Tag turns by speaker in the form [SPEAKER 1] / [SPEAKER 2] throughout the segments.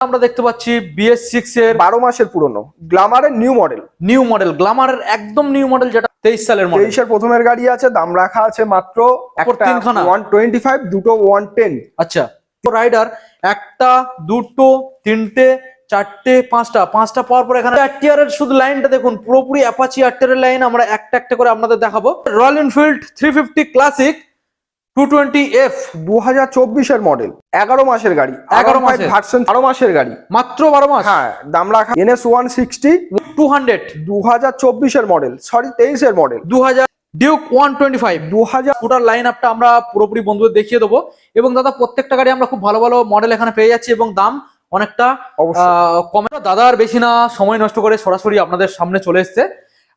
[SPEAKER 1] আমরা দেখতে পাচ্ছি বিএস সিক্স এর
[SPEAKER 2] বারো মাসের পুরনো গ্লামারের নিউ মডেল
[SPEAKER 1] নিউ মডেল গ্লামারের একদম নিউ মডেল যেটা তেইশ সালের মডেল
[SPEAKER 2] তেইশের প্রথমের গাড়ি আছে দাম রাখা আছে মাত্র
[SPEAKER 1] তিনখানা?
[SPEAKER 2] ওয়ান টোয়েন্টি ফাইভ দুটো ওয়ান টেন
[SPEAKER 1] আচ্ছা রাইডার একটা দুটো তিনটে চারটে পাঁচটা পাঁচটা পাওয়ার পর এখানে শুধু লাইনটা দেখুন পুরোপুরি অ্যাপাচি আরটিআর লাইন আমরা একটা একটা করে আপনাদের দেখাবো। Royal Enfield three fifty classic two twenty F
[SPEAKER 2] দু হাজার চব্বিশের মডেল। এগারো মাসের গাড়ি।
[SPEAKER 1] 11 মাসের।
[SPEAKER 2] ভার্সন বারো মাসের গাড়ি।
[SPEAKER 1] মাত্র বারো মাস?
[SPEAKER 2] হ্যাঁ দাম রাখা NS one sixty.
[SPEAKER 1] Two hundred.
[SPEAKER 2] দু হাজার চব্বিশের মডেল সরি তেইশের মডেল।
[SPEAKER 1] দু হাজার ডিউক ওয়ান টোয়েন্টি ফাইভ
[SPEAKER 2] দু হাজার
[SPEAKER 1] লাইন আপটা আমরা পুরোপুরি বন্ধুদের দেখিয়ে দেবো। এবং দাদা প্রত্যেকটা গাড়ি আমরা খুব ভালো ভালো মডেল এখানে পেয়ে যাচ্ছি এবং দাম অনেকটা কমে দাদা আর বেশি না সময় নষ্ট করে সরাসরি আপনাদের সামনে চলে এসেছে।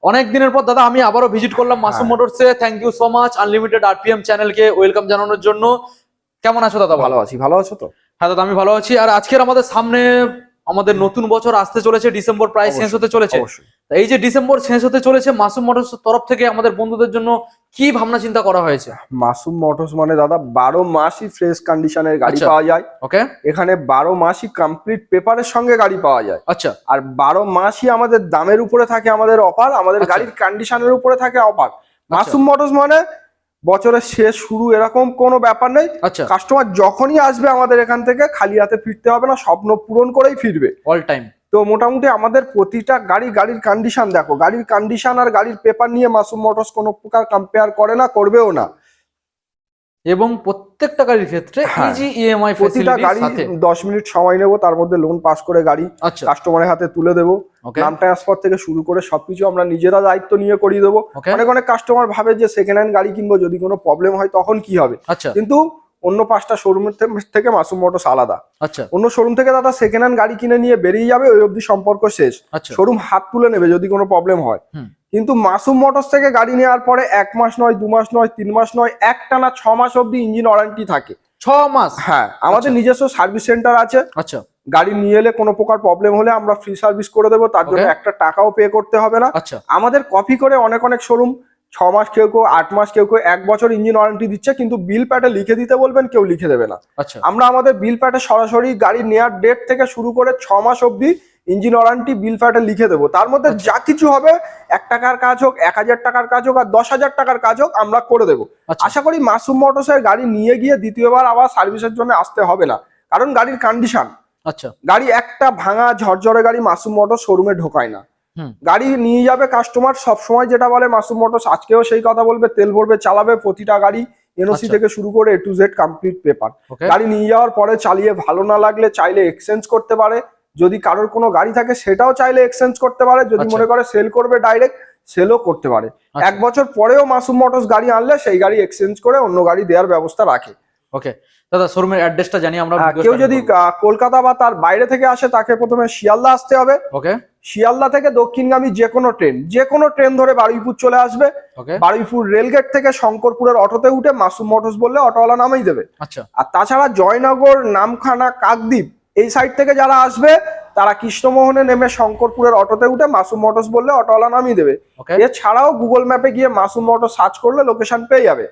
[SPEAKER 1] অনেক দিনের পর দাদা আমি আবারও ভিজিট করলাম মাসুম
[SPEAKER 2] হ্যাঁ।
[SPEAKER 1] মোটরসে thank you so much unlimited RPM চ্যানেলকে ওয়েলকাম জানানোর জন্য। কেমন আছো দাদা?
[SPEAKER 2] ভালো আছি ভালো আছো তো?
[SPEAKER 1] হ্যাঁ দাদা আমি ভালো আছি। আর আজকের আমাদের সামনে আমাদের নতুন বছর আসতে চলেছে ডিসেম্বর প্রায় শেষ হতে চলেছে। এই যে ডিসেম্বর শেষ হতে চলেছে মাসুম মোটরস তরফ থেকে আমাদের বন্ধুদের জন্য কি ভাবনা চিন্তা করা হয়েছে?
[SPEAKER 2] মাসুম মোটরস মানে দাদা বারো মাসই ফ্রেশ কন্ডিশনের গাড়ি
[SPEAKER 1] আচ্ছা।
[SPEAKER 2] পাওয়া যায়।
[SPEAKER 1] ওকে।
[SPEAKER 2] এখানে বারো মাসই কমপ্লিট পেপারের সঙ্গে গাড়ি পাওয়া যায়।
[SPEAKER 1] আচ্ছা।
[SPEAKER 2] আর বারো মাসই আমাদের দামের উপরে থাকে আমাদের অফার আমাদের
[SPEAKER 1] আচ্ছা।
[SPEAKER 2] গাড়ির কন্ডিশনের উপরে থাকে অফার মাসুম মোটরস মানে বছরের শেষ শুরু এরকম কোনো ব্যাপার নেই।
[SPEAKER 1] আচ্ছা।
[SPEAKER 2] কাস্টমার যখনই আসবে আমাদের এখান থেকে খালি হাতে ফিরতে হবে না স্বপ্ন পূরণ করেই ফিরবে।
[SPEAKER 1] অল টাইম
[SPEAKER 2] তো মোটামুটি আমাদের প্রতিটা গাড়ি গাড়ির কন্ডিশন দেখো। গাড়ির কন্ডিশন আর গাড়ির পেপার নিয়ে মাসুম মোটরস কোনো প্রকার কম্পেয়ার করে না করবেও না।
[SPEAKER 1] এবং প্রত্যেকটা গাড়ির ক্ষেত্রে
[SPEAKER 2] হ্যাঁ।
[SPEAKER 1] ইজি ইএমআই
[SPEAKER 2] প্রতিটা গাড়ি
[SPEAKER 1] সাথে।
[SPEAKER 2] দশ মিনিট সময় নেব তার মধ্যে লোন পাস করে গাড়ি
[SPEAKER 1] আচ্ছা।
[SPEAKER 2] কাস্টমারের হাতে তুলে দেবো। নাম ট্রান্সফার থেকে শুরু করে সবকিছু আমরা নিজেরা দায়িত্ব নিয়ে করিয়ে দেবো। অনেক অনেক কাস্টমার ভাবে যে সেকেন্ড হ্যান্ড গাড়ি কিনবো যদি কোনো প্রবলেম হয় তখন কি হবে?
[SPEAKER 1] আচ্ছা।
[SPEAKER 2] কিন্তু অন্য পাঁচটা শোরুমের থেকে মাসুম মোটরস আলাদা।
[SPEAKER 1] আচ্ছা।
[SPEAKER 2] অন্য শোরুম থেকে দাদা সেকেন্ড হ্যান্ড গাড়ি কিনে নিয়ে বেরিয়ে যাবে ওই অবধি সম্পর্ক শেষ।
[SPEAKER 1] আচ্ছা।
[SPEAKER 2] শোরুম হাত তুলে নেবে যদি কোনো প্রবলেম হয়। কিন্তু মাসুম মোটরস থেকে গাড়ি নেওয়ার পরে এক মাস নয় দু মাস নয় তিন মাস নয় একটানা ছ মাস অব্দি ইঞ্জিন ওয়ারেন্টি থাকে।
[SPEAKER 1] ছ মাস?
[SPEAKER 2] হ্যাঁ আমাদের
[SPEAKER 1] আচ্ছা।
[SPEAKER 2] নিজস্ব সার্ভিস সেন্টার আছে।
[SPEAKER 1] আচ্ছা।
[SPEAKER 2] গাড়ি নিয়ে এলে কোনো প্রকার প্রবলেম হলে আমরা ফ্রি সার্ভিস করে দেবো তার জন্য একটা টাকাও পে করতে হবে না।
[SPEAKER 1] আচ্ছা।
[SPEAKER 2] আমাদের কপি করে অনেক অনেক শোরুম ছ মাস কেউ কেউ আট মাস কেউ কেউ এক বছর ইঞ্জিন ওয়ারেন্টি দিচ্ছে কিন্তু বিল প্যাটে লিখে দিতে বলবেন কেউ লিখে দেবে না।
[SPEAKER 1] আচ্ছা।
[SPEAKER 2] আমরা আমাদের বিল প্যাটে সরাসরি গাড়ি নেওয়ার ডেট থেকে শুরু করে ছ মাস অবধি ইঞ্জিন ওয়ারেন্টি বিল প্যাটে লিখে দেবো। তার মধ্যে
[SPEAKER 1] আচ্ছা।
[SPEAKER 2] যা কিছু হবে এক টাকার কাজ হোক এক হাজার টাকার কাজ হোক আর দশ হাজার টাকার কাজ হোক আমরা করে দেবো।
[SPEAKER 1] আচ্ছা।
[SPEAKER 2] আশা করি মাসুম মোটরসের গাড়ি নিয়ে গিয়ে দ্বিতীয়বার আবার সার্ভিসের জন্য আসতে হবে না। কারণ গাড়ির কন্ডিশন
[SPEAKER 1] আচ্ছা।
[SPEAKER 2] গাড়ি একটা ভাঙা ঝরঝরে গাড়ি মাসুম মোটর শোরুমে ঢোকায় না। গাড়ি নিয়ে যাবে কাস্টমার সব সময় যেটা বলে মাসুম মোটরস আজকেও সেই কথা বলবে তেল ভরবে চালাবে প্রতিটা গাড়ি এনওসি
[SPEAKER 1] আচ্ছা।
[SPEAKER 2] থেকে শুরু করে A to Z complete paper গাড়ি নিয়ে যাওয়ার পরে চালিয়ে ভালো না লাগলে চাইলে এক্সচেঞ্জ করতে পারে। যদি কারোর কোনো গাড়ি থাকে সেটাও চাইলে এক্সচেঞ্জ করতে পারে। যদি
[SPEAKER 1] আচ্ছা।
[SPEAKER 2] মনে করে সেল করবে ডাইরেক্ট সেলও করতে পারে।
[SPEAKER 1] আচ্ছা।
[SPEAKER 2] এক বছর পরেও মাসুম মোটরস গাড়ি আনলে সেই গাড়ি এক্সচেঞ্জ করে অন্য গাড়ি দেওয়ার ব্যবস্থা রাখে।
[SPEAKER 1] ওকে দাদা শোরুমের অ্যাড্রেসটা জানি আমরা
[SPEAKER 2] কেউ যদি কলকাতা বা তার বাইরে থেকে আসে তাকে প্রথমে শিয়ালদা আসতে হবে।
[SPEAKER 1] ওকে
[SPEAKER 2] শিয়ালদা থেকে দক্ষিণগামী যে কোনো ট্রেন যে কোনো ট্রেন ধরে বারুইপুর চলে আসবে। বারুইপুর রেলগেট থেকে শঙ্করপুরের অটোতে উঠে মাসুম মোটরস বললে অটোওয়ালা নামেই দেবে।
[SPEAKER 1] আচ্ছা।
[SPEAKER 2] আর তাছাড়া জয়নগর নামখানা কাকদ্বীপ এই সাইড থেকে যারা আসবে তারা কৃষ্ণমোহনে নেমে শঙ্করপুরের অটোতে উঠে মাসুম মোটরস বললে অটোওয়ালা নামিয়ে দেবে। এছাড়াও গুগল ম্যাপে গিয়ে মাসুম মোটর সার্চ করলে লোকেশন পেয়ে যাবে।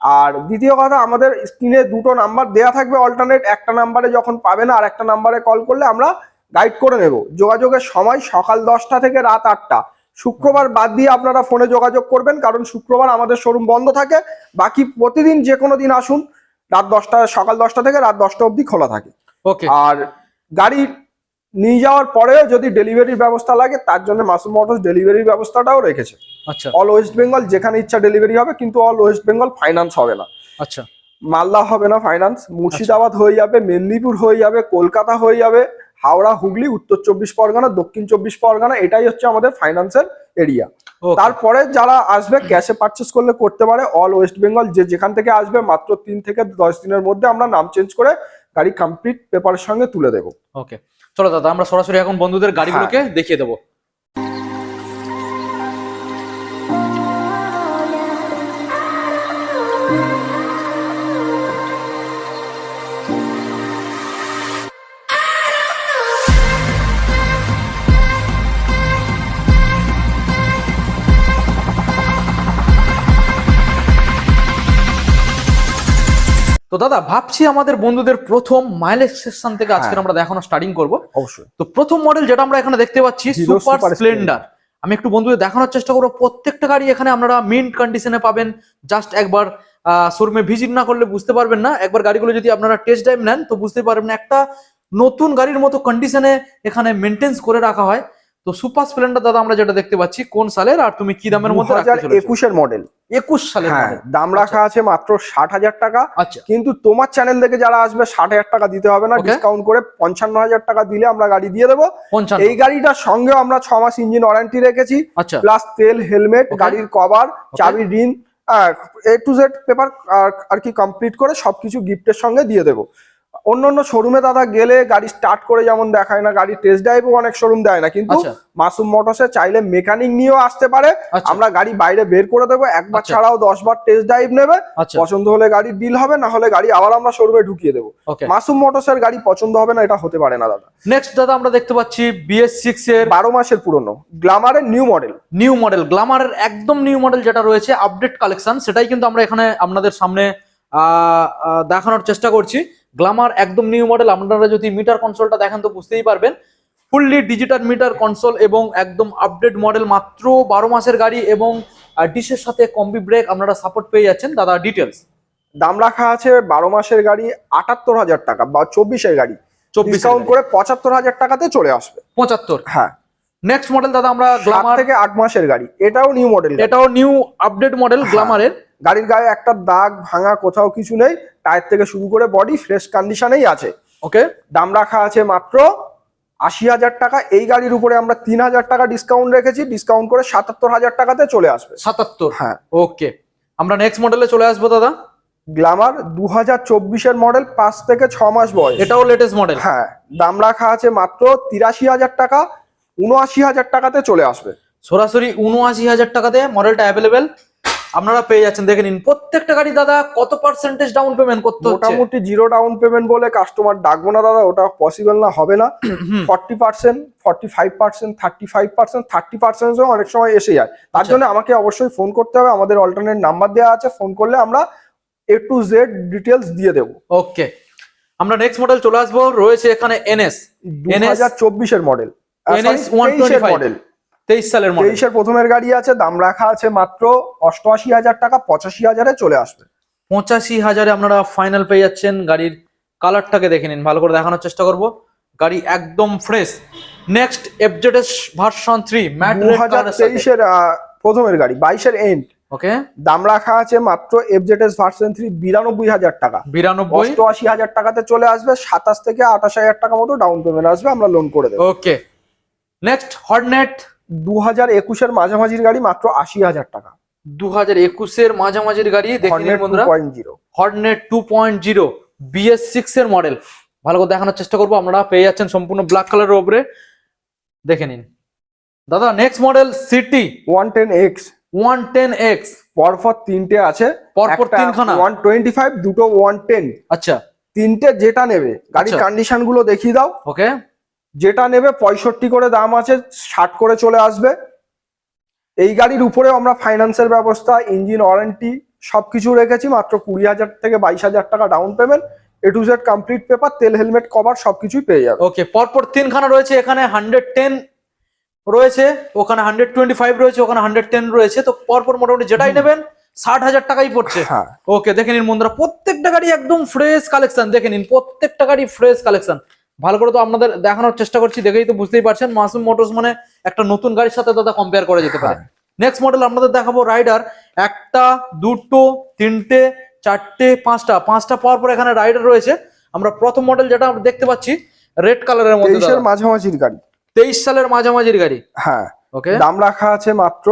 [SPEAKER 2] আর দ্বিতীয় কথা আমাদের স্ক্রিনে দুটো নাম্বার দেয়া থাকবে অল্টারনেট একটা নাম্বারে যখন পাবে না আর একটা নাম্বারে কল করলে আমরা গাইড করে নেব। যোগাযোগের সময় সকাল দশটা থেকে রাত আটটা। শুক্রবার বাদ দিয়ে আপনারা ফোনে যোগাযোগ করবেন কারণ শুক্রবার আমাদের শোরুম বন্ধ থাকে। বাকি প্রতিদিন যে কোনো দিন আসুন রাত দশটা সকাল দশটা থেকে রাত দশটা অবধি খোলা থাকে।
[SPEAKER 1] ওকে
[SPEAKER 2] আর গাড়ি নিয়ে যাওয়ার পরেও যদি ডেলিভারির ব্যবস্থা লাগে তার জন্য মাসুম মোটরস ডেলিভারির ব্যবস্থাটাও রেখেছে।
[SPEAKER 1] আচ্ছা।
[SPEAKER 2] অল ওয়েস্ট বেঙ্গল যেখানে ইচ্ছা ডেলিভারি হবে কিন্তু অল ওয়েস্ট বেঙ্গল ফাইন্যান্স হবে না।
[SPEAKER 1] আচ্ছা।
[SPEAKER 2] মালদা হবে না ফাইন্যান্স মুর্শিদাবাদ হয়ে যাবে মেদিনীপুর হয়ে যাবে কলকাতা হয়ে যাবে হাওড়া হুগলি উত্তর চব্বিশ পরগনা দক্ষিণ চব্বিশ পরগনা এটাই হচ্ছে আমাদের ফাইন্যান্সের এরিয়া তারপরে যারা আসবে ক্যাশে পারচেস করলে করতে পারে। অল ওয়েস্ট বেঙ্গল যে যেখান থেকে আসবে মাত্র তিন থেকে দশ দিনের মধ্যে আমরা নাম চেঞ্জ করে গাড়ি কমপ্লিট পেপারের সঙ্গে তুলে দেবো।
[SPEAKER 1] ওকে চলো দাদা আমরা সরাসরি এখন বন্ধুদের গাড়িগুলোকে
[SPEAKER 2] হ্যাঁ।
[SPEAKER 1] দেখিয়ে দেবো। তো দাদা ভাবছি আমাদের বন্ধুদের প্রথম মাইলেজ সেকশন থেকে আজকে
[SPEAKER 2] হ্যাঁ।
[SPEAKER 1] আমরা দেখানো স্টার্টিং করব।
[SPEAKER 2] অবশ্যই।
[SPEAKER 1] তো প্রথম মডেল যেটা আমরা এখানে দেখতে পাচ্ছি সুপার স্প্লেন্ডার আমি একটু বন্ধুদের দেখানোর চেষ্টা করব। প্রত্যেকটা গাড়ি এখানে আপনারা মিন্ট কন্ডিশনে পাবেন। জাস্ট একবার শোরুমে ভিজিট না করলে বুঝতে পারবেন না। একবার গাড়িগুলো যদি আপনারা টেস্ট ড্রাইভ নেন তো বুঝতে পারবেন একটা নতুন গাড়ির মতো কন্ডিশনে এখানে মেনটেন্স করে রাখা হয়। তো সুপার স্প্লেন্ডার দাদা আমরা যেটা দেখতে পাচ্ছি কোন সালের? আর তুমি কি দামের মধ্যে?
[SPEAKER 2] একুশের মডেল
[SPEAKER 1] একুশ সালে
[SPEAKER 2] হ্যাঁ দাম রাখা আছে মাত্র ষাট হাজার টাকা।
[SPEAKER 1] আচ্ছা।
[SPEAKER 2] কিন্তু তোমার চ্যানেল থেকে যারা আসবে ষাট হাজার টাকা দিতে হবে না ডিসকাউন্ট করে পঞ্চান্ন হাজার টাকা দিলে আমরা গাড়ি দিয়ে দেবো। এই গাড়িটার সঙ্গে আমরা ছ মাস ইঞ্জিন ওয়ারেন্টি রেখেছি।
[SPEAKER 1] আচ্ছা।
[SPEAKER 2] প্লাস তেল হেলমেট গাড়ির কভার চাবি রিন এ টু জেড পেপার আর কি কমপ্লিট করে সবকিছু গিফটের সঙ্গে দিয়ে দেবো। অন্য অন্য শোরুমে দাদা গেলে গাড়ি স্টার্ট করে যেমন দেখায় না গাড়ি টেস্ট ড্রাইভও অনেক শোরুম দেয় না। কিন্তু
[SPEAKER 1] আচ্ছা।
[SPEAKER 2] মাসুম মোটরসে চাইলে মেকানিক নিয়েও আসতে পারে।
[SPEAKER 1] আচ্ছা।
[SPEAKER 2] আমরা গাড়ি বাইরে বের করে দেবো একবার
[SPEAKER 1] আচ্ছা।
[SPEAKER 2] ছাড়াও দশ বার টেস্ট ড্রাইভ নেবে। পছন্দ হলে গাড়ি ডিল হবে না হলে গাড়ি আবার আমরা শোরুমে ঢুকিয়ে দেবো। মাসুম মোটরসের গাড়ি পছন্দ হবে না এটা হতে পারে না দাদা।
[SPEAKER 1] নেক্সট দাদা আমরা দেখতে পাচ্ছি বিএস সিক্স এর
[SPEAKER 2] বারো মাসের পুরনো গ্লামারের নিউ মডেল
[SPEAKER 1] নিউ মডেল গ্লামারের একদম নিউ মডেল যেটা রয়েছে আপডেট কালেকশন সেটাই কিন্তু আমরা এখানে আপনাদের সামনে দেখানোর চেষ্টা করছি। গ্লামার একদম নিউ মডেল আপনারা যদি মিটার কনসোলটা দেখেন তো বুঝতেই পারবেন। ফুললি ডিজিটাল মিটার কনসোল এবং একদম আপডেট মডেল মাত্র বারো মাসের গাড়ি এবং ডিশের সাথে কম্বি ব্রেক আপনারা সাপোর্ট পেয়ে যাচ্ছেন। দাদা ডিটেলস
[SPEAKER 2] দাম রাখা আছে বারো মাসের গাড়ি আটাত্তর হাজার টাকা বা চব্বিশের গাড়ি।
[SPEAKER 1] চব্বিশ
[SPEAKER 2] করে পঁচাত্তর হাজার টাকাতে চলে আসবে।
[SPEAKER 1] পঁচাত্তর?
[SPEAKER 2] হ্যাঁ।
[SPEAKER 1] নেক্সট মডেল দাদা আমরা গ্লামার
[SPEAKER 2] থেকে আট মাসের গাড়ি। এটাও নিউ মডেল
[SPEAKER 1] এটাও নিউ আপডেট মডেল। গ্লামারের
[SPEAKER 2] গাড়ির গায়ে একটা দাগ ভাঙা কোথাও কিছু নেই টায়ার থেকে শুরু করে বডি ফ্রেশ কন্ডিশনেই আছে।
[SPEAKER 1] ওকে
[SPEAKER 2] দাম রাখা আছে মাত্র আশি হাজার টাকা এই গাড়ির উপরে আমরা তিন হাজার টাকা ডিসকাউন্ট রেখেছি ডিসকাউন্ট করে সাতাত্তর হাজার টাকাতে চলে আসবে।
[SPEAKER 1] সাতাত্তর?
[SPEAKER 2] হ্যাঁ।
[SPEAKER 1] ওকে আমরা নেক্সট মডেলে চলে আসব দাদা।
[SPEAKER 2] গ্লামার দু হাজার চব্বিশের মডেল পাঁচ থেকে ছ মাস বয়স।
[SPEAKER 1] এটাও লেটেস্ট মডেল
[SPEAKER 2] হ্যাঁ দাম রাখা আছে মাত্র তিরাশি হাজার টাকা উনআশি হাজার টাকাতে চলে আসবে।
[SPEAKER 1] সরাসরি উনআশি হাজার টাকাতে মডেলটা অ্যাভেলেবেল আপনারা পেয়ে যাচ্ছেন। দেখে নিন প্রত্যেকটা গাড়ি দাদা কত পার্সেন্টেজ ডাউন পেমেন্ট করতে হচ্ছে?
[SPEAKER 2] মোটামুটি জিরো ডাউন পেমেন্ট বলে কাস্টমার ডাকবো না দাদা ওটা পসিবল না হবে না। Forty percent forty five percent thirty five percent thirty percent অনেক সময় এসে যায়। তার
[SPEAKER 1] আচ্ছা।
[SPEAKER 2] জন্য আমাকে অবশ্যই ফোন করতে হবে আমাদের অল্টারনেট নাম্বার দেওয়া আছে ফোন করলে আমরা এ টু জেড ডিটেলস দিয়ে দেবো।
[SPEAKER 1] ওকে আমরা নেক্সট মডেল চলে আসব রয়েছে এখানে এনএস
[SPEAKER 2] হাজার চব্বিশের মডেল
[SPEAKER 1] NS 125
[SPEAKER 2] মডেল
[SPEAKER 1] তেইশ সালের
[SPEAKER 2] তেইশের প্রথমের গাড়ি আছে দাম রাখা আছে মাত্র অষ্টআশি হাজার টাকা পঁচাশি হাজারে চলে আসবে।
[SPEAKER 1] পঁচাশি হাজারে আপনারা ফাইনাল পেয়ে যাচ্ছেন গাড়ির কালারটাকে দেখে নিন ভালো করে দেখানোর চেষ্টা করব। গাড়ি একদম fresh next FZS version three matte
[SPEAKER 2] দু হাজার তেইশের প্রথমের গাড়ি বাইশের এন্ড
[SPEAKER 1] ওকে
[SPEAKER 2] দাম রাখা আছে মাত্র এফজেডএস ভার্সন থ্রি বিরানব্বই হাজার টাকা।
[SPEAKER 1] বিরানব্বই?
[SPEAKER 2] অষ্টআশি হাজার টাকাতে চলে আসবে সাতাশ থেকে আঠাশ হাজার টাকা মতো ডাউন পেমেন্ট আসবে আমরা লোন করে দেবো।
[SPEAKER 1] ওকে নেক্সট হর্নেট
[SPEAKER 2] দু হাজার একুশের মাঝামাঝির গাড়ি মাত্র আশি হাজার টাকা।
[SPEAKER 1] দু হাজার একুশের মাঝামাঝির গাড়ি দেখে বন্ধুরা।
[SPEAKER 2] Zero
[SPEAKER 1] Hornet two point zero BS six এর মডেল ভালো করে দেখানোর চেষ্টা করব আপনারা পেয়ে যাচ্ছেন সম্পূর্ণ ব্ল্যাক কালারের ওপরে দেখে নিন। দাদা next model CT
[SPEAKER 2] one ten X
[SPEAKER 1] one ten X
[SPEAKER 2] পরপর তিনটে আছে।
[SPEAKER 1] পরপর তিনখানা?
[SPEAKER 2] ওয়ান টোয়েন্টি ফাইভ দুটো ওয়ান টেন
[SPEAKER 1] আচ্ছা।
[SPEAKER 2] তিনটে যেটা নেবে গাড়ির
[SPEAKER 1] আচ্ছা।
[SPEAKER 2] কন্ডিশনগুলো দেখিয়ে দাও।
[SPEAKER 1] ওকে
[SPEAKER 2] যেটা নেবে পঁয়ষট্টি করে দাম আছে ষাট করে চলে আসবে। এই গাড়ির উপরে আমরা ফাইন্যান্সের ব্যবস্থা ইঞ্জিন ওয়ারেন্টি সবকিছু রেখেছি মাত্র কুড়ি হাজার থেকে বাইশ হাজার টাকা down payment A to Z complete paper তেল হেলমেট কভার সবকিছুই পেয়ে যাবে।
[SPEAKER 1] ওকে পরপর তিনখানা রয়েছে এখানে হান্ড্রেড টেন রয়েছে ওখানে হান্ড্রেড টোয়েন্টি ফাইভ রয়েছে ওখানে হান্ড্রেড টেন রয়েছে তো পরপর মোটামুটি যেটাই নেবেন ষাট হাজার টাকাই পড়ছে।
[SPEAKER 2] হ্যাঁ।
[SPEAKER 1] ওকে দেখে নিন বন্ধুরা প্রত্যেকটা গাড়ি একদম ফ্রেশ কালেকশন দেখে নিন প্রত্যেকটা গাড়ি ফ্রেশ কালেকশন ভালো করে তো আপনাদের দেখানোর চেষ্টা করছি দেখেই তো বুঝতেই পারছেন। মাসুম মোটরস মানে একটা নতুন গাড়ির সাথে দাদা কম্পেয়ার করা যেতে পারে। নেক্সট মডেল আপনাদের দেখাবো রাইডার একটা দুটো তিনটে চারটে পাঁচটা। পাঁচটা পাওয়ার পর এখানে রাইডার রয়েছে। আমরা প্রথম মডেল যেটা আমরা দেখতে পাচ্ছি রেড কালারের মধ্যে
[SPEAKER 2] তেইশের মাঝামাঝির গাড়ি।
[SPEAKER 1] তেইশ সালের মাঝামাঝির গাড়ি।
[SPEAKER 2] হ্যাঁ।
[SPEAKER 1] ওকে
[SPEAKER 2] দাম রাখা আছে মাত্র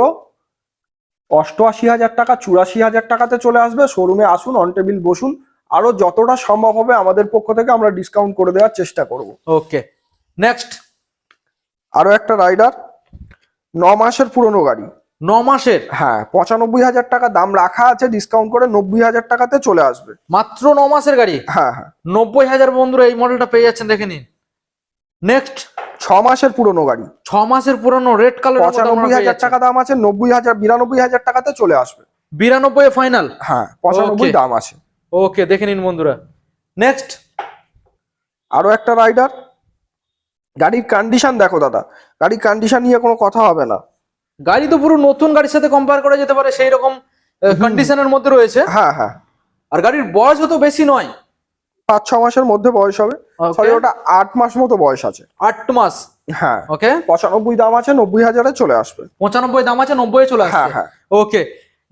[SPEAKER 2] অষ্টআশি হাজার টাকা চুরাশি হাজার টাকাতে চলে আসবে। শোরুমে আসুন অন টেবিল বসুন। আরও যতটা সম্ভব হবে আমাদের পক্ষ থেকে আমরা ডিসকাউন্ট করে দেওয়ার চেষ্টা করব।
[SPEAKER 1] ওকে নেক্সট
[SPEAKER 2] আরও একটা রাইডার ন মাসের পুরনো গাড়ি।
[SPEAKER 1] ন মাসের?
[SPEAKER 2] হ্যাঁ পঁচানব্বই হাজার টাকা দাম রাখা আছে ডিসকাউন্ট করে নব্বই হাজার টাকাতে চলে আসবে।
[SPEAKER 1] মাত্র ন মাসের গাড়ি?
[SPEAKER 2] হ্যাঁ হ্যাঁ।
[SPEAKER 1] নব্বই হাজার বন্ধুরা এই মডেলটা পেয়ে যাচ্ছেন দেখে নিন। নেক্সট
[SPEAKER 2] ছ মাসের পুরনো গাড়ি।
[SPEAKER 1] ছ মাসের পুরনো রেড কালার
[SPEAKER 2] পঁচানব্বই হাজার টাকা দাম আছে নব্বই হাজার বিরানব্বই হাজার টাকাতে চলে আসবে।
[SPEAKER 1] বিরানব্বই ফাইনাল
[SPEAKER 2] হ্যাঁ পঁচানব্বই দাম আছে।
[SPEAKER 1] ওকে দেখে নিন বন্ধুরা। নেক্সট
[SPEAKER 2] আরও একটা রাইডার গাড়ির কন্ডিশন দেখো দাদা। গাড়ির কন্ডিশন নিয়ে কোনো কথা হবে না।
[SPEAKER 1] গাড়ি তো পুরো নতুন গাড়ির সাথে কম্পেয়ার করা যেতে পারে সেই রকম কন্ডিশনের মধ্যে রয়েছে।
[SPEAKER 2] হ্যাঁ হ্যাঁ।
[SPEAKER 1] আর গাড়ির বয়স তো বেশি নয়।
[SPEAKER 2] পাঁচ ছ মাসের মধ্যে বয়স হবে। সরি ওটা আট মাস মতো বয়স আছে।
[SPEAKER 1] আট মাস।
[SPEAKER 2] হ্যাঁ।
[SPEAKER 1] ওকে
[SPEAKER 2] পঁচানব্বই দাম আছে নব্বই হাজারে চলে আসবে।
[SPEAKER 1] পঁচানব্বই দাম আছে নব্বই চলে
[SPEAKER 2] আসবে
[SPEAKER 1] হ্যাঁ
[SPEAKER 2] হ্যাঁ।
[SPEAKER 1] ওকে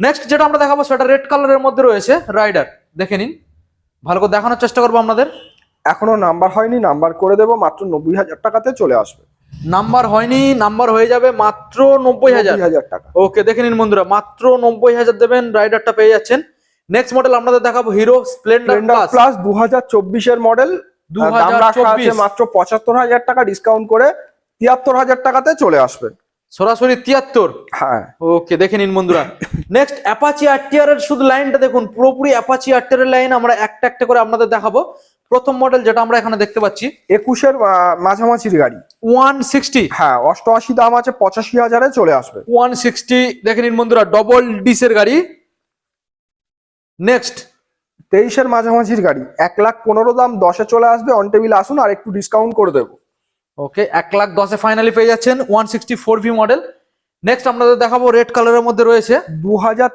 [SPEAKER 1] নেক্সট যেটা আমরা দেখাবো সেটা রেড কালারের মধ্যে রয়েছে রাইডার দেখে নিন। ভালো করে দেখানোর চেষ্টা করব আপনাদের।
[SPEAKER 2] এখনও নাম্বার হয়নি নাম্বার করে দেবো মাত্র নব্বই হাজার টাকাতে চলে আসবে।
[SPEAKER 1] নাম্বার হয়নি নাম্বার হয়ে যাবে মাত্র নব্বই হাজার।
[SPEAKER 2] হাজার টাকা।
[SPEAKER 1] ওকে দেখে নিন বন্ধুরা মাত্র নব্বই হাজার দেবেন রাইডারটা পেয়ে যাচ্ছেন। নেক্সট মডেল আপনাদের দেখাবো হিরো স্প্লেন্ডার প্লাস
[SPEAKER 2] দু হাজার চব্বিশের মডেল
[SPEAKER 1] দু হাজার চব্বিশ।
[SPEAKER 2] মাত্র পঁচাত্তর হাজার টাকা ডিসকাউন্ট করে তিয়াত্তর হাজার টাকাতে চলে আসবে।
[SPEAKER 1] সরাসরি তিয়াত্তর।
[SPEAKER 2] হ্যাঁ।
[SPEAKER 1] ওকে দেখে নিন বন্ধুরা। নেক্সট অ্যাপাচি আরটিআর এর শুধু লাইনটা দেখুন পুরোপুরি অ্যাপাচি আরটিআর এর লাইন আমরা একটা একটা করে আপনাদের দেখাবো। প্রথম মডেল যেটা আমরা এখানে দেখতে পাচ্ছি।
[SPEAKER 2] একুশের মাঝামাঝির গাড়ি।
[SPEAKER 1] ওয়ান সিক্সটি
[SPEAKER 2] হ্যাঁ অষ্টআশি দাম আছে পঁচাশি হাজারে চলে আসবে।
[SPEAKER 1] ওয়ান সিক্সটি দেখে নিন বন্ধুরা ডবল ডিসের গাড়ি। নেক্সট
[SPEAKER 2] তেইশের মাঝামাঝির গাড়ি এক লাখ পনেরো দাম দশে চলে আসবে। অন টেবিল আসুন আর একটু ডিসকাউন্ট করে দেবো।
[SPEAKER 1] ওকে এক লাখ দশে ফাইনালি পেয়ে যাচ্ছেন one sixty four V model next আপনাদের দেখাবো রেড কালারের মধ্যে রয়েছে।
[SPEAKER 2] দু হাজার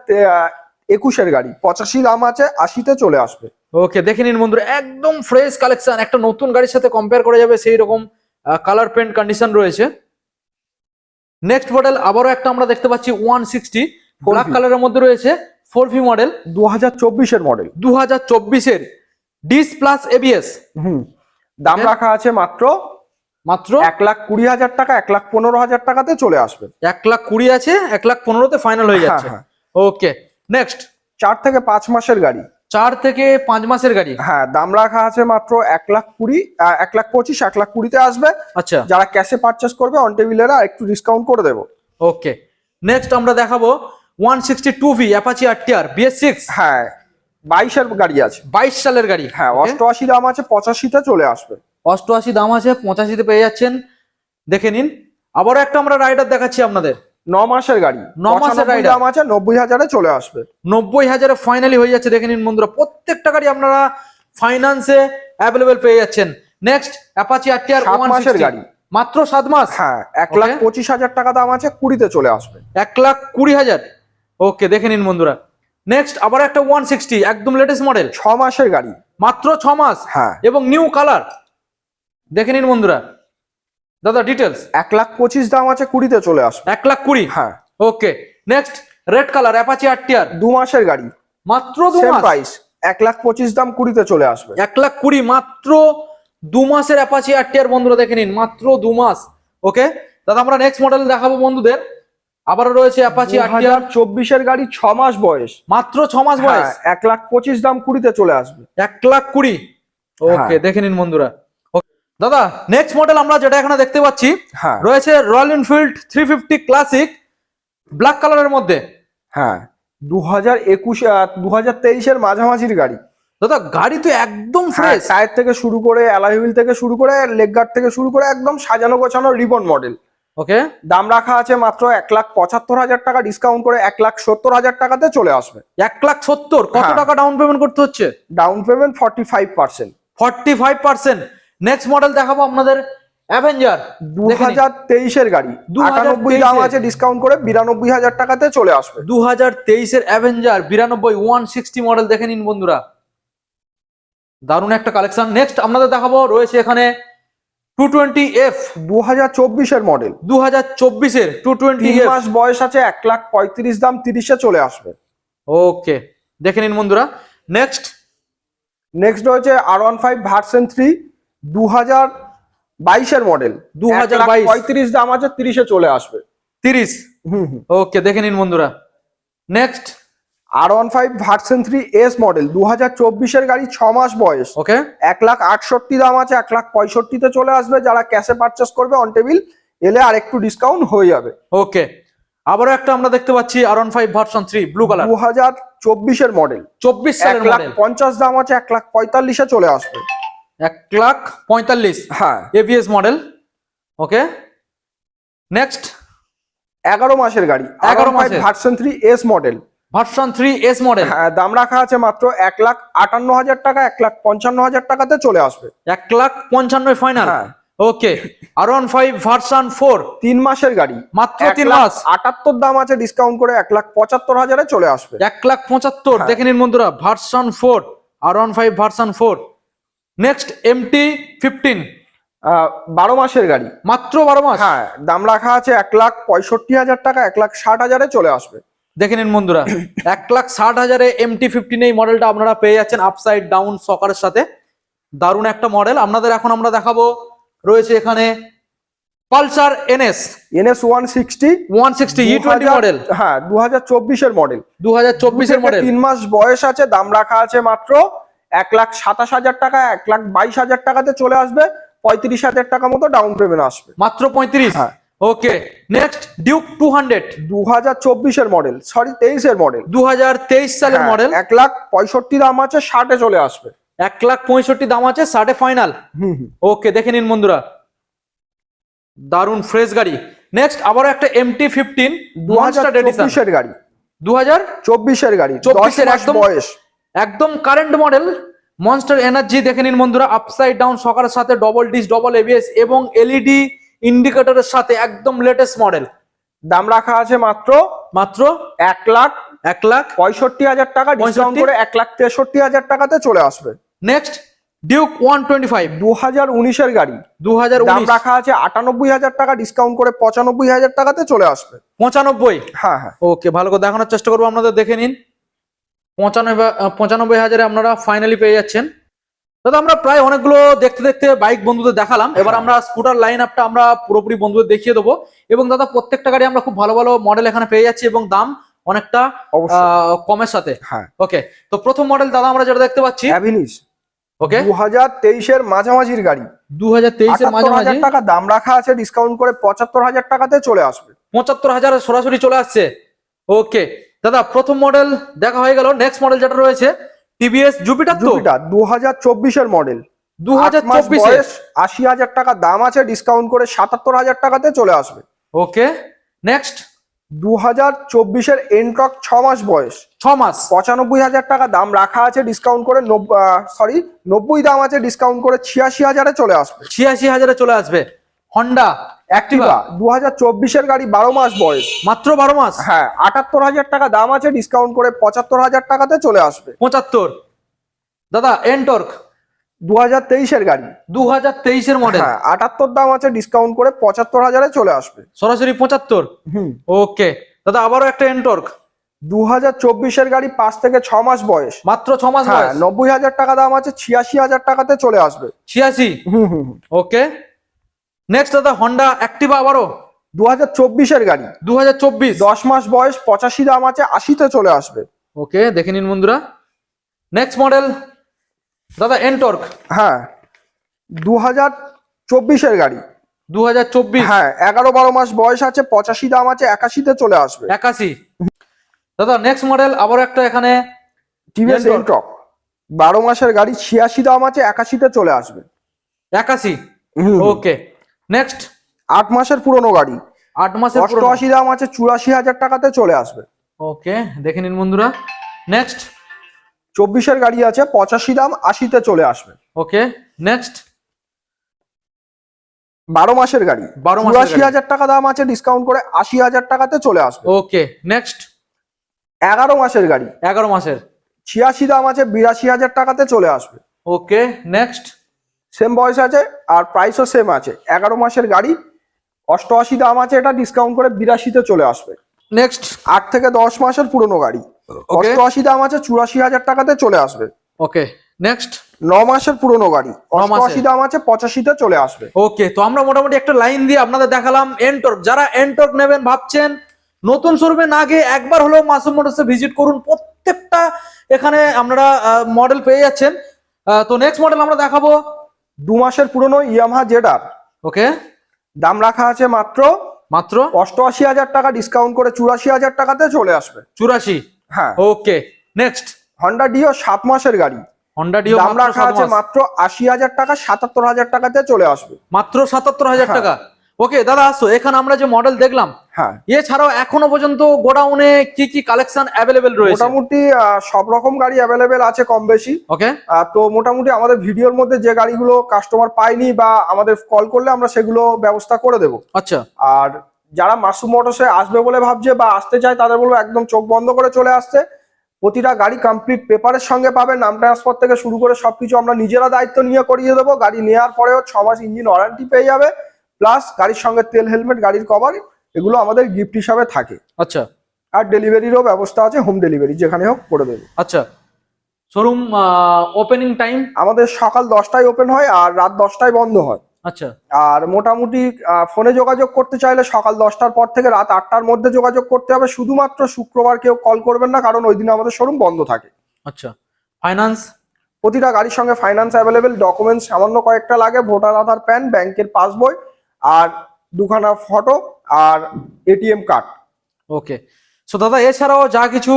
[SPEAKER 2] একুশের গাড়ি পঁচাশি দাম আছে আশিতে চলে আসবে।
[SPEAKER 1] ওকে দেখে নিন বন্ধুরা একদম ফ্রেশ কালেকশন একটা নতুন গাড়ির সাথে কম্পেয়ার করা যাবে সেই রকম কালার পেন্ট কন্ডিশন রয়েছে। নেক্সট মডেল আবারও একটা আমরা দেখতে পাচ্ছি ওয়ান সিক্সটি ব্ল্যাক কালারের মধ্যে রয়েছে ফোর ভি মডেল
[SPEAKER 2] দু হাজার চব্বিশের মডেল
[SPEAKER 1] দু হাজার চব্বিশের ডিস প্লাস এবিএস
[SPEAKER 2] হুম দাম রাখা আছে মাত্র
[SPEAKER 1] মাত্র
[SPEAKER 2] এক লাখ কুড়ি হাজার টাকা এক লাখ পনেরো হাজার টাকাতে চলে আসবে।
[SPEAKER 1] এক লাখ কুড়ি আছে এক লাখ পনেরোতে ফাইনাল হয়ে যাচ্ছে।
[SPEAKER 2] হ্যাঁ,
[SPEAKER 1] ওকে নেক্সট
[SPEAKER 2] চার থেকে পাঁচ মাসের গাড়ি।
[SPEAKER 1] চার থেকে পাঁচ মাসের গাড়ি।
[SPEAKER 2] হ্যাঁ দাম রাখা আছে মাত্র এক লাখ কুড়ি এক লাখ পঁচিশ এক লাখ কুড়িতে আসবে।
[SPEAKER 1] আচ্ছা।
[SPEAKER 2] যারা ক্যাশে পারচেস করবে অন টেবিলেরা একটু ডিসকাউন্ট করে দেবো।
[SPEAKER 1] ওকে নেক্সট আমরা দেখাবো one sixty two V Apache RTR BS six
[SPEAKER 2] হ্যাঁ বাইশের গাড়ি আছে।
[SPEAKER 1] বাইশ সালের গাড়ি।
[SPEAKER 2] হ্যাঁ? অষ্টআশি দাম আছে পঁচাশিতে চলে আসবে।
[SPEAKER 1] অষ্টআশি দাম আছে পঁচাশিতে পেয়ে যাচ্ছেন। দেখে নিন। আবারও একটা আমরা রাইডার দেখাচ্ছি আপনাদের।
[SPEAKER 2] ন মাসের গাড়ি।
[SPEAKER 1] ন মাসের
[SPEAKER 2] 95 দাম আছে নব্বই হাজারে চলে আসবে।
[SPEAKER 1] নব্বই হাজারে ফাইনালি হয়ে যাচ্ছে দেখে নিন বন্ধুরা। প্রত্যেকটা গাড়ি আপনারা ফাইন্যান্সে অ্যাভেলেবেল পেয়ে যাচ্ছেন। নেক্সট অ্যাপাচি ওয়ান
[SPEAKER 2] মাসের গাড়ি।
[SPEAKER 1] মাত্র সাত মাস?
[SPEAKER 2] হ্যাঁ এক লাখ পঁচিশ হাজার টাকা দাম আছে কুড়িতে চলে আসবে।
[SPEAKER 1] এক লাখ কুড়ি হাজার। ওকে দেখে নিন বন্ধুরা। নেক্সট আবার একটা ওয়ান সিক্সটি একদম লেটেস্ট মডেল
[SPEAKER 2] ছ মাসের গাড়ি।
[SPEAKER 1] মাত্র ছ মাস?
[SPEAKER 2] হ্যাঁ।
[SPEAKER 1] এবং নিউ কালার দেখে নিন বন্ধুরা। দাদা ডিটেলস
[SPEAKER 2] এক লাখ পঁচিশ দাম আছে কুড়িতে চলে আসবে।
[SPEAKER 1] এক লাখ কুড়ি?
[SPEAKER 2] হ্যাঁ।
[SPEAKER 1] Okay next red colour Apache RTR
[SPEAKER 2] দু মাসের গাড়ি।
[SPEAKER 1] মাত্র দু মাস?
[SPEAKER 2] প্রাইস এক লাখ পঁচিশ দাম কুড়িতে চলে আসবে।
[SPEAKER 1] এক লাখ কুড়ি মাত্র দু মাসের অ্যাপাচি টিয়ার বন্ধুরা দেখে নিন। মাত্র দু মাস। ওকে দাদা আমরা নেক্সট মডেল দেখাবো বন্ধুদের। আবারও রয়েছে অ্যাপাচি আরটিআর
[SPEAKER 2] হাজার চব্বিশের গাড়ি ছ মাস বয়স।
[SPEAKER 1] মাত্র ছ মাস বয়স?
[SPEAKER 2] হ্যাঁ, এক লাখ পঁচিশ দাম কুড়িতে চলে আসবে।
[SPEAKER 1] এক লাখ কুড়ি? ওকে
[SPEAKER 2] হ্যাঁ।
[SPEAKER 1] দেখে নিন বন্ধুরা। দাদা নেক্সট মডেল আমরা যেটা এখানে দেখতে পাচ্ছি
[SPEAKER 2] হ্যাঁ।
[SPEAKER 1] রয়েছে Royal Enfield three fifty classic black কালারের মধ্যে।
[SPEAKER 2] হ্যাঁ দু হাজার একুশ দু হাজার তেইশের মাঝামাঝির গাড়ি।
[SPEAKER 1] দাদা গাড়ি তো একদম
[SPEAKER 2] হ্যাঁ
[SPEAKER 1] ফ্রেশ
[SPEAKER 2] টায়ার থেকে শুরু করে অ্যালয় থেকে শুরু করে লেগ গার্ড থেকে শুরু করে একদম সাজানো গোছানো রিবন মডেল
[SPEAKER 1] ওকে
[SPEAKER 2] দাম রাখা আছে মাত্র এক লাখ পঁচাত্তর হাজার টাকা ডিসকাউন্ট করে এক লাখ সত্তর হাজার টাকাতে চলে আসবে।
[SPEAKER 1] এক লাখ সত্তর কত
[SPEAKER 2] হ্যাঁ।
[SPEAKER 1] টাকা ডাউন পেমেন্ট করতে হচ্ছে?
[SPEAKER 2] Down payment forty five percent
[SPEAKER 1] forty five percent next model দেখাবো আপনাদের অ্যাভেঞ্জার
[SPEAKER 2] দু হাজার তেইশের গাড়ি।
[SPEAKER 1] 2023
[SPEAKER 2] আটানব্বই দাম আছে ডিসকাউন্ট করে বিরানব্বই হাজার টাকাতে চলে আসবে।
[SPEAKER 1] দু হাজার তেইশের অ্যাভেঞ্জার বিরানব্বই ওয়ান সিক্সটি মডেল দেখে নিন বন্ধুরা। দারুণ একটা কালেকশন নেক্সট আপনাদের দেখাবো রয়েছে এখানে টু টোয়েন্টি এফ
[SPEAKER 2] দু হাজার চব্বিশের মডেল
[SPEAKER 1] দু হাজার চব্বিশের টু টোয়েন্টি
[SPEAKER 2] মাস বয়স আছে এক লাখ পঁয়ত্রিশ দাম তিরিশে চলে আসবে।
[SPEAKER 1] ওকে দেখে নিন বন্ধুরা। নেক্সট
[SPEAKER 2] নেক্সট রয়েছে R one five version three দু হাজার বাইশের মডেল
[SPEAKER 1] 2022
[SPEAKER 2] পঁয়ত্রিশ দাম আছে তিরিশে চলে আসবে।
[SPEAKER 1] তিরিশ?
[SPEAKER 2] হুম হুম।
[SPEAKER 1] ওকে দেখে নিন বন্ধুরা। Next
[SPEAKER 2] R one five version three S model দু হাজার চব্বিশের গাড়ি ছ মাস বয়স।
[SPEAKER 1] ওকে।
[SPEAKER 2] এক লাখ আটষট্টি দাম আছে এক লাখ পঁয়ষট্টিতে চলে আসবে। যারা ক্যাশে পারচেস করবে অন টেবিল এলে আর একটু ডিসকাউন্ট হয়ে যাবে।
[SPEAKER 1] ওকে। আবারও একটা আমরা দেখতে পাচ্ছি R one five version three blue colour
[SPEAKER 2] দু হাজার চব্বিশের মডেল
[SPEAKER 1] চব্বিশ
[SPEAKER 2] এক লাখ পঞ্চাশ দাম আছে এক লাখ পঁয়তাল্লিশে চলে আসবে।
[SPEAKER 1] এক লাখ পঁয়তাল্লিশ
[SPEAKER 2] হ্যাঁ।
[SPEAKER 1] এবিএস মডেল ওকে নেক্সট
[SPEAKER 2] এগারো মাসের গাড়ি
[SPEAKER 1] 11 মাসের।
[SPEAKER 2] Version three S model
[SPEAKER 1] version three S model
[SPEAKER 2] হ্যাঁ দাম রাখা আছে মাত্র এক লাখ আটান্ন হাজার টাকা এক লাখ পঞ্চান্ন হাজার টাকাতে চলে আসবে।
[SPEAKER 1] এক লাখ পঞ্চান্ন ফাইনাল
[SPEAKER 2] হ্যাঁ।
[SPEAKER 1] Okay R one five version four
[SPEAKER 2] তিন মাসের গাড়ি।
[SPEAKER 1] মাত্র তিন মাস।
[SPEAKER 2] আটাত্তর দাম আছে ডিসকাউন্ট করে এক লাখ পঁচাত্তর হাজারে চলে আসবে।
[SPEAKER 1] এক লাখ পঁচাত্তর।
[SPEAKER 2] হ্যাঁ।
[SPEAKER 1] দেখে নিন বন্ধুরা version four R one five version four next MT fifteen
[SPEAKER 2] বারো মাসের গাড়ি।
[SPEAKER 1] মাত্র বারো মাস?
[SPEAKER 2] হ্যাঁ দাম রাখা আছে এক লাখ পঁয়ষট্টি হাজার টাকা এক লাখ ষাট হাজারে চলে আসবে।
[SPEAKER 1] দেখে নিন বন্ধুরা এক লাখ ষাট হাজারে এমটি ফিফটিন এই মডেলটা আপনারা পেয়ে যাচ্ছেন আপসাইড ডাউন সকারের সাথে। দারুণ একটা মডেল আপনাদের এখন আমরা দেখাবো রয়েছে এখানে Pulsar NS
[SPEAKER 2] NS one sixty
[SPEAKER 1] one sixty E twenty model
[SPEAKER 2] হ্যাঁ দু হাজার চব্বিশের মডেল
[SPEAKER 1] দু হাজার চব্বিশের মডেল
[SPEAKER 2] তিন মাস বয়স আছে দাম রাখা আছে মাত্র এক লাখ সাতাশ হাজার টাকা এক লাখ বাইশ হাজার টাকাতে চলে আসবে পঁয়ত্রিশ হাজার টাকা মতো ডাউন পেমেন্ট আসবে।
[SPEAKER 1] মাত্র পঁয়ত্রিশ?
[SPEAKER 2] হ্যাঁ।
[SPEAKER 1] Okay next Duke two hundred
[SPEAKER 2] দু হাজার চব্বিশের মডেল সরি তেইশের মডেল
[SPEAKER 1] দু হাজার তেইশ সালের মডেল
[SPEAKER 2] এক লাখ পঁয়ষট্টি দাম আছে ষাটে চলে আসবে।
[SPEAKER 1] এক লাখ পঁয়ষট্টি দাম আছে ষাটে ফাইনাল ওকে দেখে নিন বন্ধুরা। দারুণ ফ্রেশ গাড়ি। নেক্সট আবার একটা এমটি ফিফটিন
[SPEAKER 2] দু হাজার গাড়ি।
[SPEAKER 1] দু হাজার
[SPEAKER 2] চব্বিশের গাড়ি
[SPEAKER 1] 24
[SPEAKER 2] চব্বিশের
[SPEAKER 1] একদম-
[SPEAKER 2] বয়স।
[SPEAKER 1] একদম কারেন্ট মডেল মনস্টার এনার্জি দেখে নিন বন্ধুরা আপসাইড ডাউন সকারের সাথে ডবল ডিস ডবল এবিএস এবং এলইডি ইন্ডিকেটরের সাথে একদম লেটেস্ট মডেল
[SPEAKER 2] দাম রাখা আছে মাত্র
[SPEAKER 1] মাত্র
[SPEAKER 2] এক লাখ
[SPEAKER 1] এক লাখ
[SPEAKER 2] পঁয়ষট্টি হাজার টাকা ডিসকাউন্ট করে এক লাখ তেষট্টি হাজার টাকাতে চলে আসবে।
[SPEAKER 1] Next Duke one twenty five
[SPEAKER 2] দু হাজার উনিশের গাড়ি।
[SPEAKER 1] দু হাজার
[SPEAKER 2] দাম রাখা আছে আটানব্বই হাজার টাকা ডিসকাউন্ট করে পঁচানব্বই হাজার টাকাতে চলে আসবে।
[SPEAKER 1] পঁচানব্বই?
[SPEAKER 2] হ্যাঁ হ্যাঁ।
[SPEAKER 1] ওকে ভালো করে দেখানোর চেষ্টা করব আপনাদের দেখে নিন। পঁচানব্বই পঁচানব্বই হাজারে আপনারা ফাইনালি পেয়ে যাচ্ছেন। দাদা আমরা প্রায় অনেকগুলো দেখতে দেখতে বাইক বন্ধুদের দেখালাম। এবার আমরা স্কুটার লাইন আপটা আমরা পুরোপুরি বন্ধুদের দেখিয়ে দেবো। এবং দাদা প্রত্যেকটা গাড়ি আমরা খুব ভালো ভালো মডেল এখানে পেয়ে যাচ্ছি এবং দাম অনেকটা কমের সাথে।
[SPEAKER 2] হ্যাঁ।
[SPEAKER 1] ওকে তো প্রথম মডেল দাদা আমরা যেটা দেখতে পাচ্ছি।
[SPEAKER 2] অ্যাভিনিস
[SPEAKER 1] ওকে
[SPEAKER 2] দু হাজার তেইশের মাঝামাঝির গাড়ি।
[SPEAKER 1] দু হাজার তেইশের মাঝামাঝি।
[SPEAKER 2] টাকা দাম রাখা আছে ডিসকাউন্ট করে পঁচাত্তর হাজার টাকাতে চলে আসবে।
[SPEAKER 1] পঁচাত্তর হাজার সরাসরি চলে আসছে। ওকে দাদা প্রথম মডেল দেখা হয়ে গেল নেক্সট মডেল যেটা রয়েছে টিভিএস জুপিটার তো?
[SPEAKER 2] জুপিটার দু হাজার চব্বিশের মডেল
[SPEAKER 1] দু হাজার চব্বিশে
[SPEAKER 2] আশি হাজার টাকা দাম আছে ডিসকাউন্ট করে সাতাত্তর হাজার টাকাতে চলে আসবে।
[SPEAKER 1] ওকে নেক্সট
[SPEAKER 2] দু হাজার চব্বিশের এনটক ছ মাস বয়স।
[SPEAKER 1] ছ মাস।
[SPEAKER 2] পঁচানব্বই হাজার টাকা দাম রাখা আছে ডিসকাউন্ট করে সরি নব্বই দাম আছে ডিসকাউন্ট করে ছিয়াশি হাজারে চলে আসবে।
[SPEAKER 1] ছিয়াশি হাজারে চলে আসবে। হন্ডা অ্যাক্টিভা
[SPEAKER 2] দু হাজার চব্বিশের গাড়ি বারো মাস বয়স।
[SPEAKER 1] মাত্র বারো মাস?
[SPEAKER 2] হ্যাঁ আটাত্তর হাজার টাকা দাম আছে ডিসকাউন্ট করে পঁচাত্তর হাজার টাকাতে চলে আসবে।
[SPEAKER 1] পঁচাত্তর। দাদা এনটর্ক
[SPEAKER 2] দু হাজার তেইশের গাড়ি।
[SPEAKER 1] দু হাজার তেইশের মডেল
[SPEAKER 2] হ্যাঁ আটাত্তর দাম আছে ডিসকাউন্ট করে পঁচাত্তর হাজারে চলে আসবে।
[SPEAKER 1] সরাসরি পঁচাত্তর?
[SPEAKER 2] হুম।
[SPEAKER 1] ওকে দাদা আবারও একটা এনটর্ক
[SPEAKER 2] দু হাজার চব্বিশের গাড়ি পাঁচ থেকে ছ মাস বয়স।
[SPEAKER 1] মাত্র ছ মাস
[SPEAKER 2] হ্যাঁ নব্বই হাজার টাকা দাম আছে ছিয়াশি হাজার টাকাতে চলে আসবে।
[SPEAKER 1] ছিয়াশি?
[SPEAKER 2] হুম হুম
[SPEAKER 1] ওকে নেক্সট দাদা হন্ডা অ্যাক্টিভা আবারও।
[SPEAKER 2] দু হাজার চব্বিশের গাড়ি।
[SPEAKER 1] দু হাজার চব্বিশ।
[SPEAKER 2] দশ মাস বয়স পঁচাশি দাম আছে আশিতে চলে আসবে।
[SPEAKER 1] ওকে দেখে নিন বন্ধুরা। নেক্সট মডেল দাদা এনটর্ক
[SPEAKER 2] হ্যাঁ দু হাজার চব্বিশের গাড়ি।
[SPEAKER 1] দু হাজার চব্বিশ।
[SPEAKER 2] হ্যাঁ এগারো বারো মাস বয়স আছে পঁচাশি দাম আছে একাশিতে চলে আসবে।
[SPEAKER 1] একাশি। দাদা নেক্সট মডেল আবারও একটা এখানে
[SPEAKER 2] টিভিএস। এন্টক বারো মাসের গাড়ি ছিয়াশি দাম আছে একাশিতে চলে আসবে।
[SPEAKER 1] একাশি। ওকে নেক্সট
[SPEAKER 2] আট মাসের পুরনো গাড়ি।
[SPEAKER 1] আট মাসের।
[SPEAKER 2] অষ্টআশি দাম আছে চুরাশি হাজার টাকাতে চলে আসবে।
[SPEAKER 1] ওকে দেখে নিন বন্ধুরা। নেক্সট
[SPEAKER 2] চব্বিশের গাড়ি আছে পঁচাশি দাম আশিতে চলে আসবে।
[SPEAKER 1] ওকে নেক্সট
[SPEAKER 2] বারো মাসের গাড়ি।
[SPEAKER 1] 12 মাসের
[SPEAKER 2] চুরাশি হাজার টাকা দাম আছে ডিসকাউন্ট করে আশি হাজার টাকাতে চলে আসবে।
[SPEAKER 1] ওকে নেক্সট
[SPEAKER 2] এগারো মাসের গাড়ি।
[SPEAKER 1] এগারো মাসের।
[SPEAKER 2] ছিয়াশি দাম আছে বিরাশি হাজার টাকাতে চলে আসবে।
[SPEAKER 1] ওকে নেক্সট
[SPEAKER 2] সেম বয়স আছে আর প্রাইসও সেম আছে। এগারো মাসের গাড়ি অষ্টআশি দাম আছে এটা ডিসকাউন্ট করে বিরাশিতে চলে আসবে।
[SPEAKER 1] নেক্সট
[SPEAKER 2] আট থেকে দশ মাসের পুরনো গাড়ি। অষ্টআশি দাম আছে চুরাশি হাজার টাকাতে চলে আসবে।
[SPEAKER 1] ওকে নেক্সট
[SPEAKER 2] ন মাসের পুরনো গাড়ি। অষ্টআশি দাম আছে পঁচাশিতে চলে আসবে।
[SPEAKER 1] ওকে তো আমরা মোটামুটি একটা লাইন দিয়ে আপনাদের দেখালাম এনটর্ক যারা এনটর্ক নেবেন ভাবছেন নতুন শোরুমে না গিয়ে একবার হলেও মাসুম মোটরসে ভিজিট করুন প্রত্যেকটা এখানে আপনারা মডেল পেয়ে যাচ্ছেন। তো নেক্সট মডেল আমরা দেখাবো
[SPEAKER 2] দু মাসের পুরনো ইয়ামাহা জেডার।
[SPEAKER 1] ওকে।
[SPEAKER 2] দাম রাখা আছে মাত্র
[SPEAKER 1] মাত্র?
[SPEAKER 2] অষ্টআশি হাজার টাকা ডিসকাউন্ট করে চুরাশি হাজার টাকাতে চলে আসবে।
[SPEAKER 1] চুরাশি?
[SPEAKER 2] হ্যাঁ।
[SPEAKER 1] ওকে নেক্সট
[SPEAKER 2] হন্ডা ডিও সাত মাসের গাড়ি।
[SPEAKER 1] হন্ডা ডিও
[SPEAKER 2] দাম রাখা আছে মাত্র আশি হাজার টাকা সাতাত্তর হাজার টাকাতে চলে আসবে।
[SPEAKER 1] মাত্র সাতাত্তর হাজার
[SPEAKER 2] হ্যাঁ।
[SPEAKER 1] টাকা? ওকে দাদা আসো এখানে আমরা যে মডেল দেখলাম
[SPEAKER 2] হ্যাঁ।
[SPEAKER 1] এছাড়াও এখনও পর্যন্ত গোডাউনে কি কি কালেকশন অ্যাভেলেবেল রয়েছে?
[SPEAKER 2] মোটামুটি সব রকম গাড়ি অ্যাভেলেবেল আছে কম বেশি।
[SPEAKER 1] ওকে
[SPEAKER 2] তো মোটামুটি আমাদের ভিডিওর মধ্যে যে গাড়িগুলো কাস্টমার পায়নি বা আমাদের কল করলে আমরা সেগুলো ব্যবস্থা করে দেবো।
[SPEAKER 1] আচ্ছা।
[SPEAKER 2] আর যারা মাসুম মোটরসে আসবে বলে ভাবছে বা আসতে চায় তাদের বলব একদম চোখ বন্ধ করে চলে আসতে। প্রতিটা গাড়ি কমপ্লিট পেপারের সঙ্গে পাবে নাম ট্রান্সফার থেকে শুরু করে সবকিছু আমরা নিজেরা দায়িত্ব নিয়ে করিয়ে দেবো। গাড়ি নেওয়ার পরেও ছ মাস ইঞ্জিন ওয়ারেন্টি পেয়ে যাবে। প্লাস গাড়ির সঙ্গে তেল হেলমেট গাড়ির কভার এগুলো আমাদের গিফট হিসাবে থাকে।
[SPEAKER 1] আচ্ছা।
[SPEAKER 2] আর ডেলিভারিরও ব্যবস্থা আছে হোম ডেলিভারি যেখানে হোক করে দেবে।
[SPEAKER 1] আচ্ছা। শোরুম ওপেনিং টাইম
[SPEAKER 2] আমাদের সকাল দশটায় ওপেন হয় আর রাত দশটায় বন্ধ হয়।
[SPEAKER 1] আচ্ছা।
[SPEAKER 2] আর মোটামুটি ফোনে যোগাযোগ করতে চাইলে সকাল দশটার পর থেকে রাত আটটার মধ্যে যোগাযোগ করতে হবে। শুধুমাত্র শুক্রবার কেউ কল করবেন না কারণ ওই দিন আমাদের শোরুম বন্ধ থাকে।
[SPEAKER 1] আচ্ছা। ফাইন্যান্স
[SPEAKER 2] প্রতিটা গাড়ির সঙ্গে ফাইন্যান্স অ্যাভেলেবেল ডকুমেন্টস সামান্য কয়েকটা লাগে ভোটার আধার প্যান ব্যাংকের পাসবই আর দুখানা ফটো আর এটিএম কার্ড
[SPEAKER 1] ওকে সো দাদা এছাড়াও যা কিছু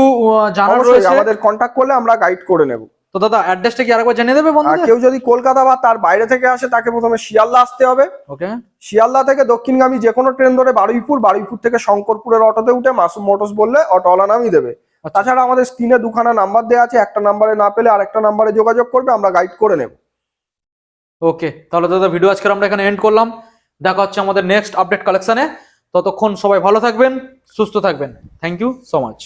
[SPEAKER 1] জানার রয়েছে
[SPEAKER 2] আমাদের কন্ট্যাক্ট করলে আমরা গাইড করে নেব।
[SPEAKER 1] তো দাদা অ্যাড্রেসটা কি আরেকবার জানিয়ে দেবে বন্ধুদের?
[SPEAKER 2] কেউ যদি কলকাতা বা তার বাইরে থেকে আসে তাকে প্রথমে শিয়ালদা আসতে হবে।
[SPEAKER 1] ওকে
[SPEAKER 2] শিয়ালদা থেকে দক্ষিণগামী যে কোনো ট্রেন ধরে বারুইপুর বারুইপুর থেকে শঙ্করপুরের অটোতে উঠে মাসুম মোটরস বললে অটোওয়ালা নামিয়ে দেবে।
[SPEAKER 1] আচ্ছা।
[SPEAKER 2] তাছাড়া আমাদের স্ক্রিনে দুখানা নাম্বার দেওয়া আছে একটা নাম্বারে না পেলে আর একটা নাম্বারে যোগাযোগ করবে আমরা গাইড করে নেব।
[SPEAKER 1] ওকে তাহলে দাদা ভিডিও আজকে আমরা এখানে এন্ড করলাম। দেখা হচ্ছে আমাদের নেক্সট আপডেট কালেকশনে ততক্ষণ সবাই ভালো থাকবেন, সুস্থ থাকবেন। Thank you so much